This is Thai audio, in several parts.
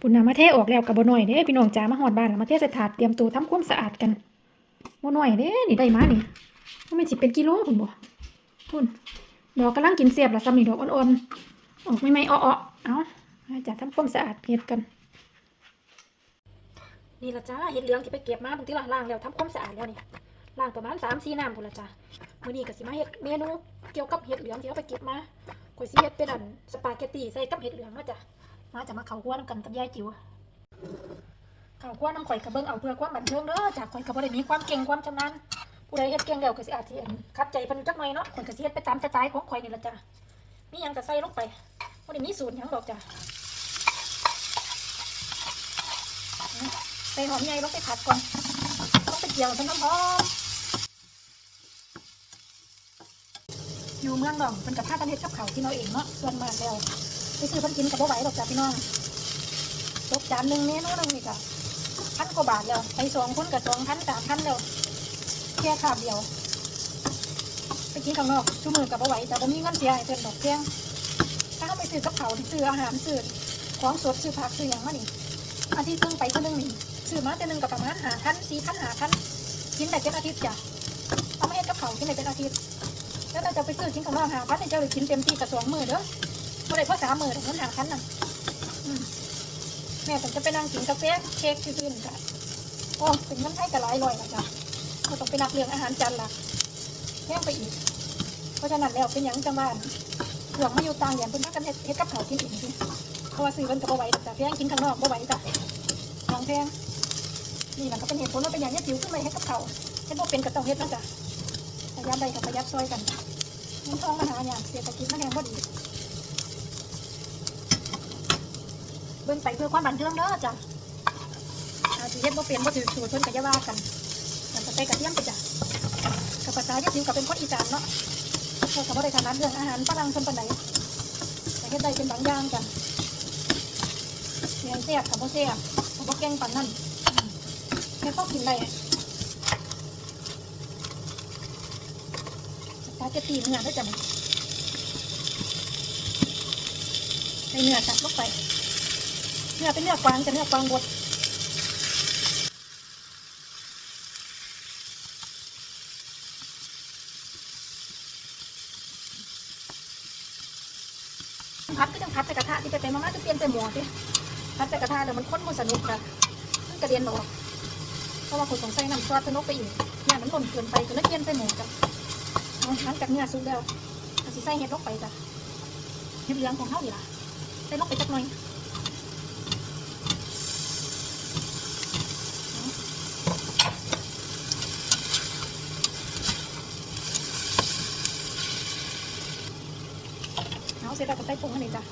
ปุ่นน้ำมาเทออกแล้วกับบ่หน่อยเด้พี่น้องจ๋ามาหอดบ้านแล้วมาเทใส่ถาดเตรียมตัวทำความสะอาดกันบ่หน่อยเด้นี่ได้มานี่มันไม่นสิเป็นกิโลพุ่นบ่พุ่นดอกกำลังกินเสียบละซ้ำนี่ดอกอ่อนๆออกไม่ไม่อ้อๆเอามาจ้ะทำความสะอาดเฮ็ดกันนี่ละจ้าเห็ดเหลืองที่ไปเก็บมาบางทีละล้างแล้วทำความสะอาดแล้วนี่ล้างประมาณสามสี่น้ำพุ่นละจ้ามื้อนี้ก็สิมาเฮ็ดเมนูเกี่ยวกับเห็ดเหลืองที่เอาไปเก็บมาข่อยสิเฮ็ดเป็นอันสปาเกตตี้ใส่กับเห็ดเหลืองเนาะจ้ะ มาจะมาเขาครัวนกันกับยายจิ๋วเขาครัวน้ำข่อยกระเบิ่งเอาเพื่อความบันเทิงเด้อจากข่อยก็บ่ได้มีความเก่งความชำนาญผู้ใดเฮ็ดเก่งแล้วก็สิอาจสิอันคัดใจเพิ่นจักหน่อยเนาะข่อยก็สิเฮ็ดไปตามสไตล์ของข่อยนี่ละจ้ะมีหยังก็ใส่ลงไปบ่ได้มีสูตรหยังดอกจ้ะใส่หอมใหญ่ลงไปผัดก่อนต้องไปเกี่ยวเป็นน้ำหอมอยู่เมืองดองเป็นกับผ้ากันเฮ็ดกับเขาวที่เราเองเนาะส่วนมากแล้ว ไปซื้อพิ่นกินกับบ่ไหวดอกจ้ะพี่น้องตกจานหนึ่งเมนูหนึงนี่ก็พันกว่าบาทแล้วไปสองคนกับสองพันสามพันแล้วแค่ขาบเดียว ไปกินข้างนอกชั่วมือกับบ่ไหวแต่บ่มีเงินเสียให้เพิ่นดอกเพียงถ้าเขาไปซื้อกับเขาซื้ออาหารซื้อของสดซื้อผักซื้ออย่างมานี่อาทิตย์หนึงไปก็นึงนี่ซื้อมาแต่หนึงกับประมาณหาพันสี่พันหาพันกินแต่เป็นอาทิตย์จ้ะเอาไมาเฮ็ดกับเขากินได้เป็นอาทิตย์แล้วเราจะไปซื้อกินของเราหาพันเนี่ยเจ้าเลยกินเต็มที่กับสองมือเด้อ ไม่ได้เพราะสามมือแต่คนหาพันน่ะอืมแม่ผมจะไปนั่งกินกาแฟเค้กซื่อๆนี่จ้ะโอ้เป็นเงินไทยกับหลายร้อยละจ้ะเราต้องไปนับเรื่องอาหารจานหลักแพงไปอีก เพราะฉะนั้นแล้วเป็นอย่างจังหวานห่วงมาอยู่ต่างอย่างเป็นพักกันเฮ็ดเฮ็ดกับเขากินเองสิเพราะว่าซื้อมันกับบ่ไหวแต่แพงกินข้างนอกบ่ไหวจ้ะของแพงนี่มันก็เป็นเหตุผลว่าเป็นอย่างนี้จิ๋วขึ้นมาให้กับเขาเห็นว่าเป็นกระต้องเฮ็ดนะจ๊ะพยายามใดกับพยายามซอยกันเงินทองมาหาอย่างเศรษฐกิจมันแรงพอดี เบิ่งไปเพื่อความบันเทิงเด้อจ้ะอาจจะเฮ็ดบ่เป็นบ่ถือสูตรเพิ่นก็อย่าว่ากันมันก็ใส่กระเทียมไปจ้ะกับภาษายายจิ๋วก็เป็นคนอีสานเนาะเราก็บ่ได้ถนัดเรื่องอาหารฝรั่งคนปานใดแต่เฮ็ดได้เป็นบางอย่างจ้ะเรียนเสียบกับบ่เสียบผมก็แกงปันนั่นแค่ก็กินได้อะสปาเกตตีเนื้อได้จังในเนื้อจัดลงไป เนื้อเป็นเนื้อกวางจะเนื้อกวางบดพัดก็ยังพัดแต่กระทะที่ไปไปมาๆจะเปลี่ยนแต่หม้อสิพัดจากกระทะเดี๋ยวมันข้นมันสนุกค่ะมันกระเด็นออกเพราะว่าคนสงสัยน้ำซอสสนุกไปอีกเนี่ยมันหล่นเกินไปก็เลยเปลี่ยนใส่หมูจ้ะหลังจากเนื้อสุกแล้วก็สิใส่เห็ดลงไปจ้ะเห็ดเหลืองของเขาดีล่ะใส่ลงไปจักหน่อย เอาเสร็จแล้วก็ใส่ผงอันนี้จ้ะ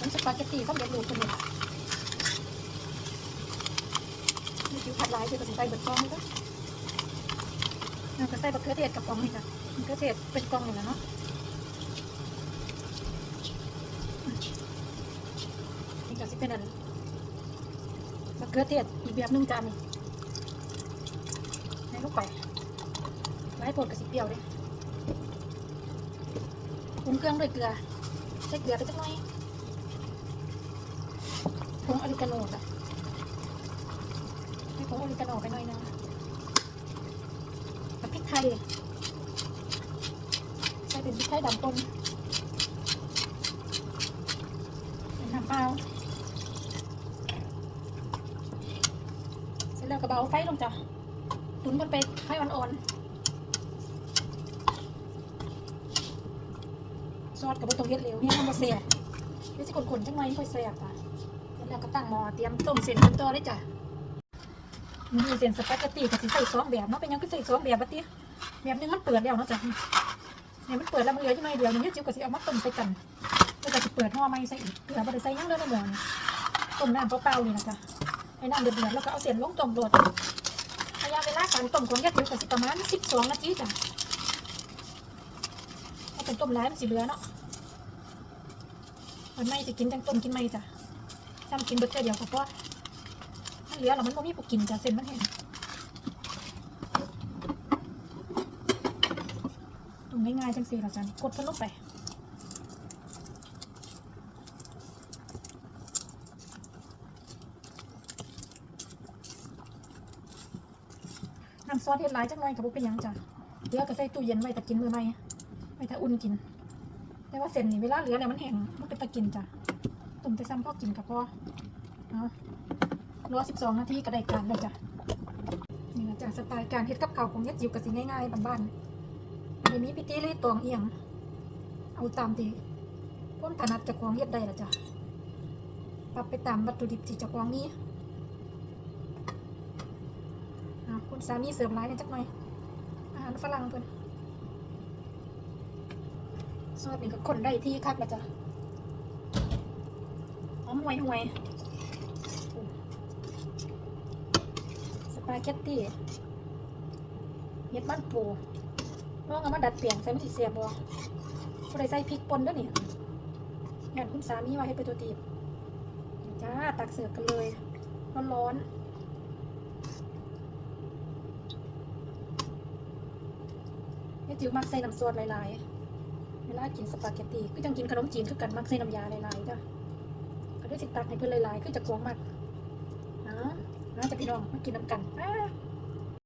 น้ำสปาเกตตี้ต้องเด็ดรูปคนนี้นี่คือผัดหลายคือตัดสินใจเบิดซองเลยก็เราก็ใส่บะเขือเทศกับกล่องนี่ค่ะมะเขือเทศเป็นกล่องอยู่แล้วเนาะนี่ก็สิเป็นอันบะเขือเทศอีกแบบนึงจานนี่ให้ลูกไปไว้ปวดกับสิเปรี้ยวเด้ปรุ งเครื่องด้วยเกลือใส่เกลือไปจักหน่อยผงออริกาโน่จ้ะให้ผงออริกาโน่ไปหน่อยนึงกับพริกไทยใส่เป็นพริกไทยดำปนเป็นน้ำเปล่าเสร็จแล้วก็เบาไฟลงจ้ะตุนมันไปไฟอ่อนๆ ซอสกับบะตงเย็ดเหลวเนี่ยมันมาเสียบเดี๋ยวจะคนๆจังไงค่อยเสียบอะแล้วก็ตั้งหม้อเตรียมต้มเส้นกันต่อเลยจ้ะมีเส้นสปาเกตตี้กับสิใส่สองแบบเนาะเป็นหยังก็ใส่สองแบบบัดเตี้ยแบบนึงมันเปิดแล้วเนาะจ้ะเนี่ยมันเปิดแล้วมันเหลือจังไงเดียวนี่จิ้วก็สิเอามาต้มใส่กันแล้วก็สิเปิดห่อใหม่ใส่อีกเกลือบ่ได้ใส่หยังเลยในหม้อนี่ต้มน้ำเปล่าๆนี่นะจ้ะให้น้ำเดือดๆแล้วก็เอาเส้นลงต้มโดดระยะเวลาการต้มของยาจิ๋วก็สิประมาณ12นาทีจ้ะถ้าเป็ นต้มร้ายมันสิเบื่อเนาะมันไม่จะกินจังต้มกินไม่จ้ะจำกินเบอร์เจอร์เดียวก็เพรามันเหลือหล้วมันไม่มีผู้กินจ้ะเส้นมันเห็นตุ่ง่ายๆจังสิเราจ้ะกดพันลงไปน้ำซอสเห็ดหลายจังเลยกับพวกเป็นยังจ้ะเดี๋ยวก็ใส่ตู้เย็นไว้แต่กินมือไหม่ ไว้ถ้าอุ่นกิน แต่ว่าเส้นนี่เวลาเหลือแล้วมันแห้งมันเป็นตะกินจ้ะตุ่มไปซ้ำพ่อกินกับพ่อเอารอสิบสองนาทีก็ได้การแล้วจ้ะนี่นะจ้ะสไตล์การเฮ็ดกับข้าวของเฮ็ดจิ๋วก็สิง่ายๆบ้านๆไม่มีพิธีรีตองเอียง เอาตามที่ความถนัดจะควงเฮ็ดได้ละจ้ะปรับไปตามวัตถุดิบที่จะควงมีอะคุณสามีเสริมร้ายในอยจักหน่อยอาหารฝรั่งเพิ่น ซอสนี่ก็คนได้ที่คักละจ้ะหอมห่วยห่วยสปาเกตตี้เฮ็ดมันปูน้องเอามาดัดเปลี่ยนใส่มันสิเสียบ่ผู้ใดใส่พริกป่นด้วยนี่งานคุณสามีว่าให้ไปตัวตีบนี่จ้าตักเสิร์ฟกันเลย ร้อนๆนี่จิ๋วมักใส่น้ำซอสหลายๆ วลากินสปาเกตตีก็ยังกินขนมจีนคือกันมักใส่น้ำยาหลายๆจ้ะก็ได้สิตักให้เพื่อนหลายๆคือจะกวงมากนะนะจะพี่น้องมากินน้ำกันอ่า